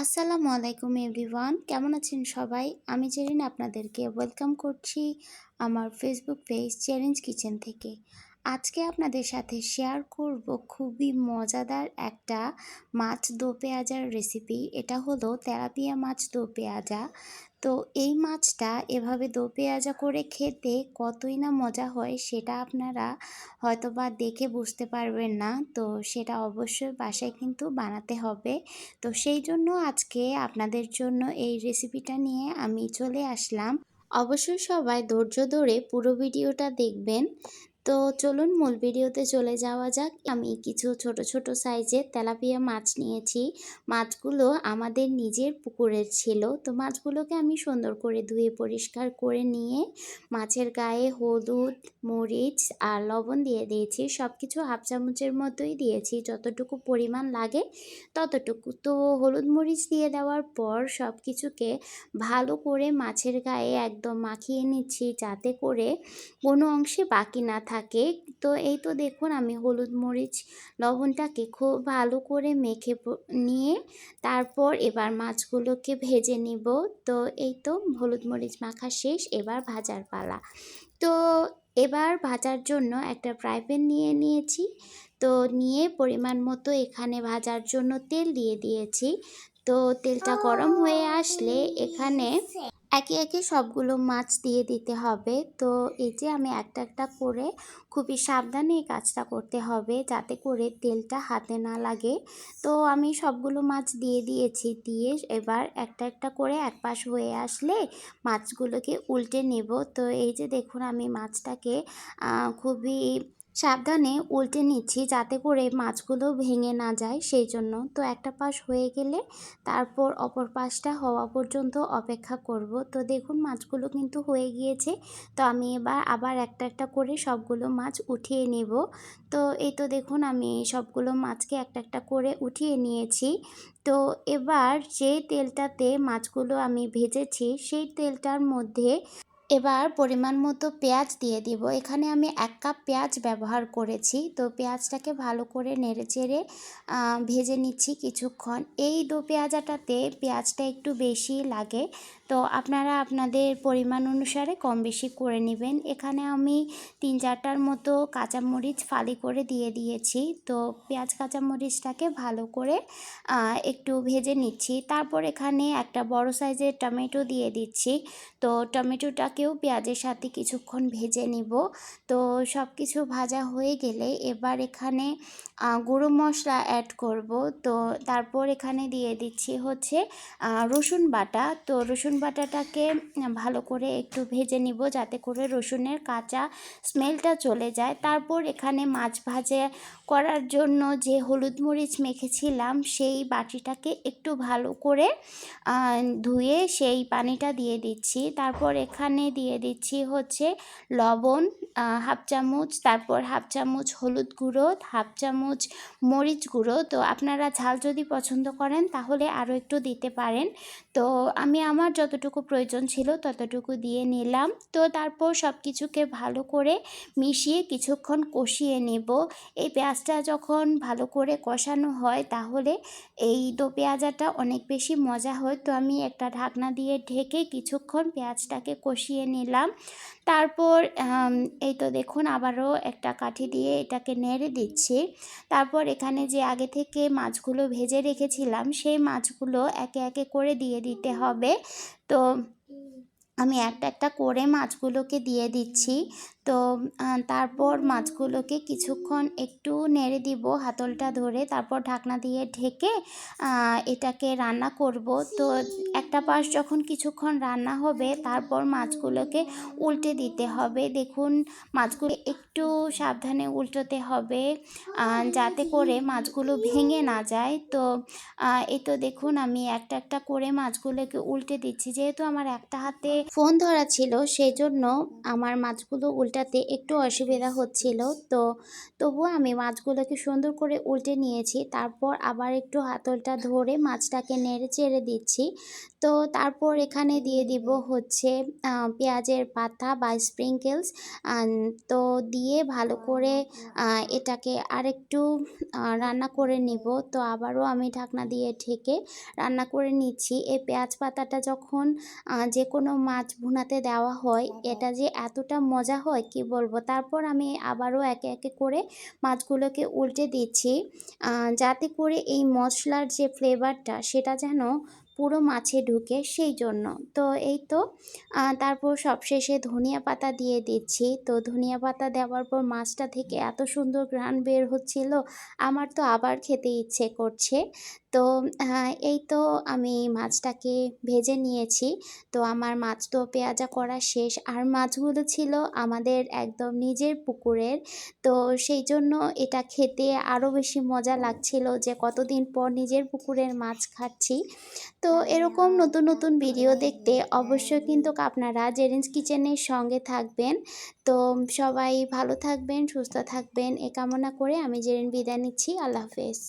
আসসালামু আলাইকুম এভরিওয়ান, কেমন আছেন সবাই? আমি জেরিন আপনাদেরকে ওয়েলকাম করছি আমার ফেসবুক পেজ চ্যালেঞ্জ কিচেন থেকে। আজকে আপনাদের সাথে শেয়ার করব খুবই মজাদার একটা মাছ দো পেঁয়াজার রেসিপি এটা হলো তেলাপিয়া মাছ দো পেঁয়াজা। তো এই মাছটা এভাবে দো পেঁয়াজা করে খেতে কতই না মজা হয় সেটা আপনারা হয়তো বা দেখে বুঝতে পারবেন না। তো সেটা অবশ্যই বাসায় কিন্তু বানাতে হবে। তো সেই জন্য আজকে আপনাদের জন্য এই রেসিপিটা নিয়ে আমি চলে আসলাম। অবশ্যই সবাই ধৈর্য ধরে পুরো ভিডিওটা দেখবেন। তো চলুন মূল ভিডিওতে চলে যাওয়া যাক। আমি কিছু ছোট ছোট সাইজের তেলাপিয়া মাছ নিয়েছি। মাছগুলো আমাদের নিজের পুকুরের ছিল। তো মাছগুলোকে আমি সুন্দর করে ধুয়ে পরিষ্কার করে নিয়ে মাছের গায়ে হলুদ, মরিচ আর লবণ দিয়ে দিয়েছি। সব কিছু হাফ চামচের মতোই দিয়েছি। যতটুকু পরিমাণ লাগে ততটুকু। তো হলুদ, মরিচ দিয়ে দেওয়ার পর সব কিছুকে ভালো করে মাছের গায়ে একদম মাখিয়ে নিচ্ছি। যাতে করে কোনো অংশে বাকি না থাকে। থাকে। তো এই তো দেখুন আমি হলুদ মরিচ, লবণটাকে খুব ভালো করে মেখে নিয়ে তারপর এবার মাছগুলোকে ভেজে নিব। তো এই তো হলুদ মরিচ মাখা শেষ, এবার ভাজার পালা। তো এবার ভাজার জন্য একটা ফ্রাই প্যান নিয়ে নিয়েছি। তো নিয়ে পরিমাণ মতো এখানে ভাজার জন্য তেল দিয়ে দিয়েছি। তো তেলটা গরম হয়ে আসলে এখানে একে একে সবগুলো মাছ দিয়ে দিতে হবে। তো এই যে আমি একটা একটা করে খুবই সাবধানে এই কাজটা করতে হবে যাতে করে তেলটা হাতে না লাগে। তো আমি সবগুলো মাছ দিয়ে দিয়েছি, দিয়ে এবার একটা একটা করে এক পাশ হয়ে আসলে মাছগুলোকে উল্টে নেব। তো এই যে দেখুন আমি মাছটাকে খুবই সাবধানে উল্টে নিচ্ছি যাতে করে মাছগুলো ভেঙে না যায় সেই জন্য। তো একটা পাশ হয়ে গেলে তারপর অপর পাশটা হওয়া পর্যন্ত অপেক্ষা করব। তো দেখুন মাছগুলো কিন্তু হয়ে গিয়েছে। তো আমি এবার আবার একটা একটা করে সবগুলো মাছ উঠিয়ে নেব। তো এই তো দেখুন আমি সবগুলো মাছকে একটা একটা করে উঠিয়ে নিয়েছি। তো এবার যে তেলটাতে মাছগুলো আমি ভেজেছি সেই তেলটার মধ্যে এবার পরিমাণ মতো পেঁয়াজ দিয়ে দিব। এখানে আমি এক কাপ পেঁয়াজ ব্যবহার করেছি। তো পেঁয়াজটাকে ভালো করে নেড়ে চেড়ে ভেজে নিচ্ছি কিছুক্ষণ। এই দো পেঁয়াজাটাতে পেঁয়াজটা একটু বেশি লাগে। তো আপনারা আপনাদের পরিমাণ অনুসারে কম বেশি করে নেবেন। এখানে আমি তিন চারটার মতো কাঁচামরিচ ফালি করে দিয়ে দিয়েছি। তো পেঁয়াজ কাঁচামরিচটাকে ভালো করে একটু ভেজে নিচ্ছি। তারপর এখানে একটা বড় সাইজের টমেটো দিয়ে দিচ্ছি। তো টমেটোটাকেও পেঁয়াজের সাথে কিছুক্ষণ ভেজে নিব। তো সব কিছু ভাজা হয়ে গেলে এবার এখানে গুঁড়ো মশলা অ্যাড করব। তো তারপর এখানে দিয়ে দিচ্ছি হচ্ছে রসুন বাটা। তো রসুন বাটাটাকে ভালো করে একটু ভেজে নিব যাতে করে রসুনের কাঁচা স্মেলটা চলে যায়। তারপর এখানে মাছ ভাজে করার জন্য যে হলুদ মরিচ মেখেছিলাম, সেই বাটিটাকে একটু ভালো করে ধুয়ে সেই পানিটা দিয়ে দিচ্ছি। তারপর এখানে দিয়ে দিচ্ছি হচ্ছে লবণ হাফ চামচ, তারপর হাফ চামচ হলুদ গুঁড়ো, হাফ চামচ মরিচ গুঁড়ো। তো আপনারা ঝাল যদি পছন্দ করেন তাহলে আরও একটু দিতে পারেন। তো আমি আমার যতটুকু প্রয়োজন ছিল ততটুকু দিয়ে নিলাম। তো তারপর সব কিছুকে ভালো করে মিশিয়ে কিছুক্ষণ কষিয়ে নেব। এই পেঁয়াজটা যখন ভালো করে কষানো হয় তাহলে এই দো পেঁয়াজাটা অনেক বেশি মজা হয়। তো আমি একটা ঢাকনা দিয়ে ঢেকে কিছুক্ষণ পেঁয়াজটাকে কষিয়ে নিলাম। তারপর এই তো দেখুন আবারও একটা কাঠি দিয়ে এটাকে নেড়ে দিচ্ছি। তারপর এখানে যে আগে থেকে মাছগুলো ভেজে রেখেছিলাম সেই মাছগুলো একে একে করে দিয়ে দিতে হবে। তো আমি একটা একটা করে মাছগুলোকে দিয়ে দিচ্ছি। তো তারপর মাছগুলোকে কিছুক্ষণ একটু নেড়ে দিব হাতলটা ধরে। তারপর ঢাকনা দিয়ে ঢেকে এটাকে রান্না করব। তো, একটা পাশ যখন কিছুক্ষণ রান্না হবে, তারপর মাছগুলোকে উল্টে দিতে হবে। দেখুন, মাছগুলো একটু সাবধানে উল্টোতে হবে যাতে করে মাছগুলো ভেঙে না যায়। তো এই তো দেখুন, আমি একটা একটা করে মাছগুলোকে উল্টে দিচ্ছি। যেহেতু আমার একটা হাতে ফোন ধরা ছিল সেই জন্য আমার মাছগুলো উল্টে উল্টাতে একটু অসুবিধা হচ্ছিল। তো তবুও আমি মাছগুলোকে সুন্দর করে উল্টে নিয়েছি। তারপর আবার একটু হাতলটা ধরে মাছটাকে নেড়ে চেড়ে দিচ্ছি। তো তারপর এখানে দিয়ে দিব হচ্ছে পেঁয়াজের পাতা বা স্প্রিঙ্কেলস তো দিয়ে ভালো করে এটাকে আরেকটু রান্না করে নিব। তো আবারও আমি ঢাকনা দিয়ে ঢেকে রান্না করে নিচ্ছি। এই পেঁয়াজ পাতাটা যখন যে কোনো মাছ ভুনাতে দেওয়া হয়, এটা যে এতটা মজা হয় কি বলব? তারপর আমি আবারও একে একে করে মাছগুলোকে উল্টে দিচ্ছি। যাতে করে এই মশলার যে ফ্লেভারটা সেটা যেন পুরো মাছে ঢুকে সেই জন্য। তো এই তো তারপর সবশেষে ধনিয়া পাতা দিয়ে দিচ্ছি। তো ধনিয়া পাতা দেওয়ার পর মাছটা থেকে এত সুন্দর ঘ্রাণ বের হচ্ছিল, আমার তো আবার খেতে ইচ্ছে করছে। তো এই তো আমি মাছটাকে ভেজে নিয়েছি। তো আমার মাছ তো পেঁয়াজা করা শেষ। আর মাছগুলো ছিল আমাদের একদম নিজের পুকুরের। তো সেই জন্য এটা খেতে আরও বেশি মজা লাগছিল যে কতদিন পর নিজের পুকুরের মাছ খাচ্ছি। তো এরকম নতুন নতুন ভিডিও দেখতে অবশ্যই কিন্তু আপনারা জেরেন্স কিচেনের সঙ্গে থাকবেন। তো সবাই ভালো থাকবেন, সুস্থ থাকবেন। এ কামনা করে আমি জেরেন বিদায় নিচ্ছি। আল্লাহ হাফেজ।